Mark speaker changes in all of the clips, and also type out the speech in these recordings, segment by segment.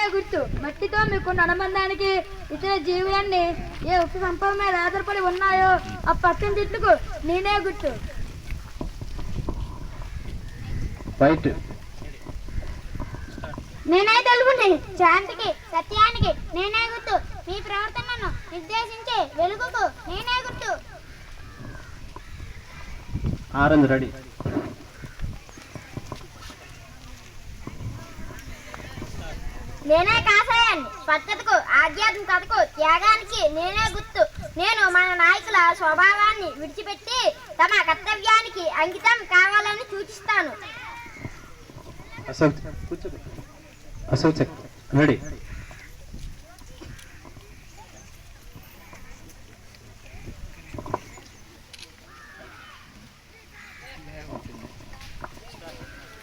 Speaker 1: నేనే గుర్తు. మట్టితో మీకున్న అనుబంధానికి ఇతర జీవులన్నీ ఏ ఉప్పు సంపద మీద ఆధారపడి ఉన్నాయో ఆ పచ్చని చెట్లకు నేనే గుర్తు.
Speaker 2: రైట్
Speaker 1: నేనే తెలుగుని శాంతికి సత్యానికి నేనే గుర్తు. మీ ప్రవర్తనను నిర్దేశించే వెలుగుకు నేనే గుర్తు.
Speaker 2: Orange ready.
Speaker 1: నేనే కాసాయాన్ని పద్ధతికు ఆధ్యాత్మికతకు త్యాగానికి నేనే గుర్తు. నేను మన నాయకుల స్వభావాన్ని విడిచిపెట్టి తమ కర్తవ్యానికి అంకితం కావాలని సూచిస్తాను.
Speaker 2: అశోక్ అశోక్ రెడీ.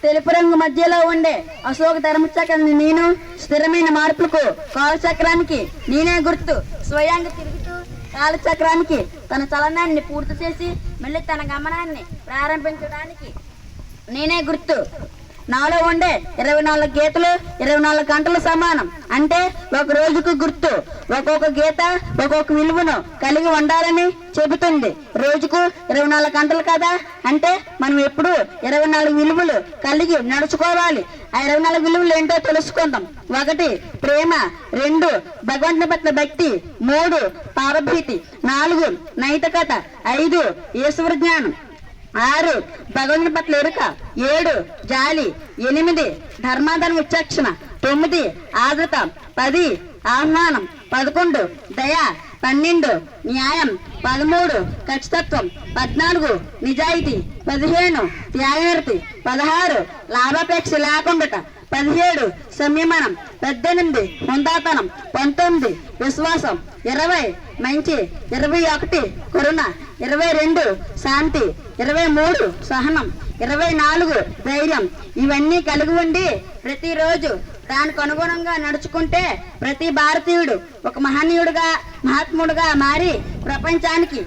Speaker 3: తెలుపు రంగు మధ్యలో ఉండే అశోక ధర్మచక్రాన్ని నేను స్థిరమైన మార్పులకు కాలచక్రానికి నేనే గుర్తు. స్వయంగా తిరుగుతూ కాలచక్రానికి తన చలనాన్ని పూర్తి చేసి మళ్ళీ తన గమనాన్ని ప్రారంభించడానికి నేనే గుర్తు. నాలో ఉండే ఇరవై నాలుగు గీతలు ఇరవై నాలుగు గంటలు సమానం. అంటే ఒక రోజుకు గుర్తు. ఒక్కొక్క గీత ఒక్కొక్క విలువను కలిగి ఉండాలని చెబుతుంది. రోజుకు ఇరవై నాలుగు గంటలు కదా? అంటే మనం ఎప్పుడు ఇరవై నాలుగు విలువలు కలిగి నడుచుకోవాలి. ఆ ఇరవై నాలుగు విలువలు ఏంటో తెలుసుకుందాం. ఒకటి ప్రేమ. రెండు భగవంతుని పట్ల భక్తి. మూడు పారభీతి. నాలుగు నైతికత. ఐదు ఈశ్వర జ్ఞానం. ఆరు. భగవంతుని పట్ల ఎరుక. ఏడు. జాలి. ఎనిమిది. ధర్మాధన విచక్షణ. తొమ్మిది. ఆదృత. పది. ఆహ్వానం. పదకొండు. దయ. పన్నెండు. న్యాయం. పదమూడు. ఖచ్చితత్వం. పద్నాలుగు. నిజాయితీ. పదిహేను. త్యాగనిరతి పదహారు. లాభాపేక్ష లేకుండాట పదిహేడు సంయమనం పద్దెనిమిది హుందాతనం పంతొమ్మిది విశ్వాసం ఇరవై మంచి ఇరవై ఒకటి కరుణ ఇరవై రెండు శాంతి ఇరవై మూడు సహనం ఇరవై నాలుగు ధైర్యం. ఇవన్నీ కలిగి ఉండి ప్రతిరోజు దానికి అనుగుణంగా నడుచుకుంటే ప్రతి భారతీయుడు ఒక మహనీయుడుగా మహాత్ముడుగా మారి ప్రపంచానికి